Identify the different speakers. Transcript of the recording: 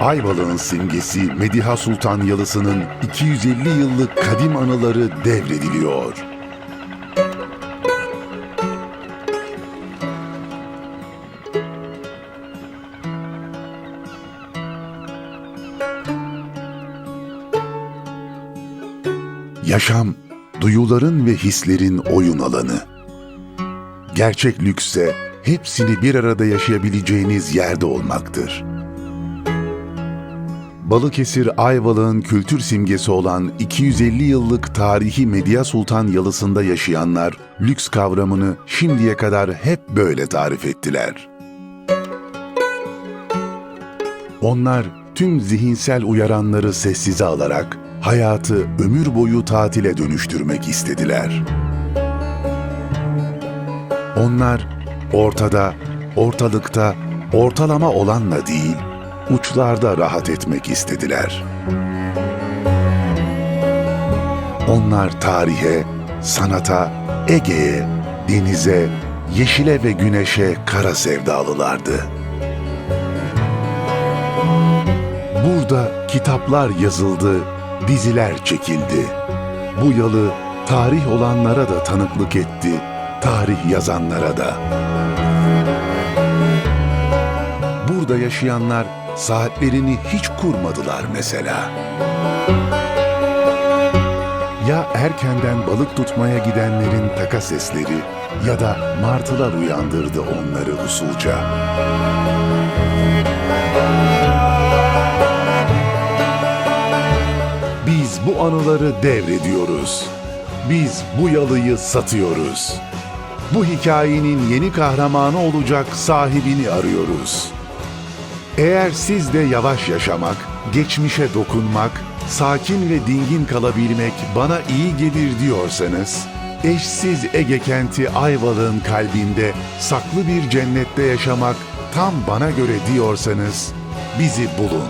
Speaker 1: Ayvalık'ın simgesi Mediha Sultan Yalısı'nın 250 yıllık kadim anıları devrediliyor. Yaşam, duyuların ve hislerin oyun alanı. Gerçek lüksse hepsini bir arada yaşayabileceğiniz yerde olmaktır. Balıkesir Ayvalık'ın kültür simgesi olan 250 yıllık tarihi Medya Sultan Yalısı'nda yaşayanlar lüks kavramını şimdiye kadar hep böyle tarif ettiler. Onlar tüm zihinsel uyaranları sessize alarak hayatı ömür boyu tatile dönüştürmek istediler. Onlar ortada, ortalıkta, ortalama olanla değil, uçlarda rahat etmek istediler. Onlar tarihe, sanata, Ege'ye, denize, yeşile ve güneşe kara sevdalılardı. Burada kitaplar yazıldı, diziler çekildi. Bu yalı tarih olanlara da tanıklık etti, tarih yazanlara da. Burada yaşayanlar saatlerini hiç kurmadılar mesela. Ya erkenden balık tutmaya gidenlerin taka sesleri ya da martılar uyandırdı onları usulca. Biz bu anıları devrediyoruz. Biz bu yalıyı satıyoruz. Bu hikayenin yeni kahramanı olacak sahibini arıyoruz. Eğer siz de yavaş yaşamak, geçmişe dokunmak, sakin ve dingin kalabilmek bana iyi gelir diyorsanız, eşsiz Ege kenti Ayvalık'ın kalbinde saklı bir cennette yaşamak tam bana göre diyorsanız bizi bulun.